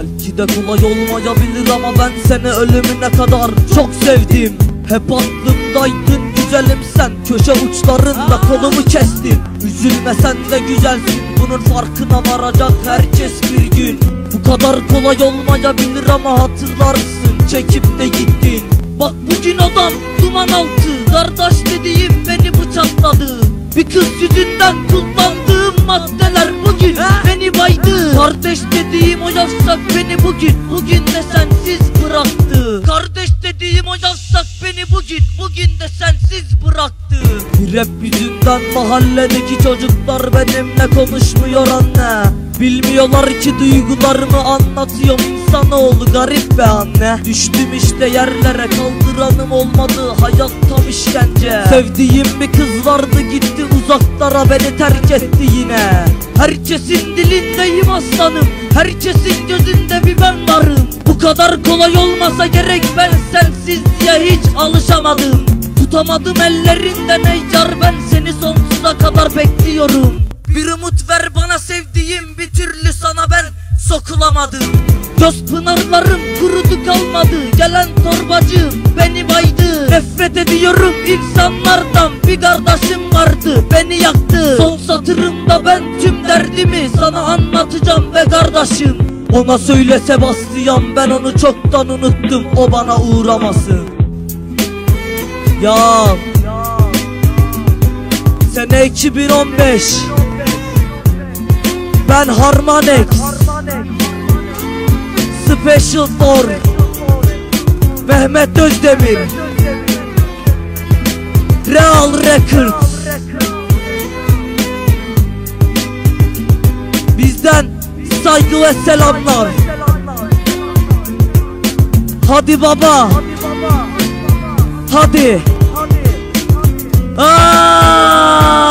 Belki de kolay olmayabilir ama ben seni ölümüne kadar çok sevdim. Hep aklımdaydın güzelim sen Köşe uçlarında kolumu kestin. Üzülme sen de güzelsin Bunun farkına varacak herkes bir gün. Bu kadar kolay olmayabilir ama hatırlarsın Çekip de gittin. Bak bugün adam duman altı Kardeş dediğim beni bıçakladı. Bir kız yüzünden kullandığım Kardeş dediğim o beni bugün Bugün de sensiz bıraktı rap yüzünden mahalledeki çocuklar benimle konuşmuyor anne. Bilmiyorlar ki duygularımı anlatıyorum insanoğlu garip be anne. Düştüm işte yerlere kaldıranım olmadı hayat tam işkence. Sevdiğim bir kız vardı gitti uzaklara beni terk etti yine. Herkesin dilindeyim aslanım Herkesin gözünde bir ben varım Bu kadar kolay olmasa gerek ben sensizliğe hiç alışamadım. Tutamadım ellerinden ey car ben seni sonsuza kadar bekliyorum. Bir umut ver bana sevdiğim bir türlü sana ben sokulamadım. Göz pınarlarım kurudu kalmadı Gelen torbacım beni baydı. Nefret ediyorum insanlardan Bir kardeşim vardı beni yaktı. Son satırımda ben derdimi sana anlatacağım ve kardeşim. Ona söyle Sebastian ben onu çoktan unuttum O bana uğramasın. Ya Sene 2015 Ben Harmanex. Special for Mehmet Özdemir. Real Records Bizden saygı ve selamlar. Hadi baba. Hadi. Aa!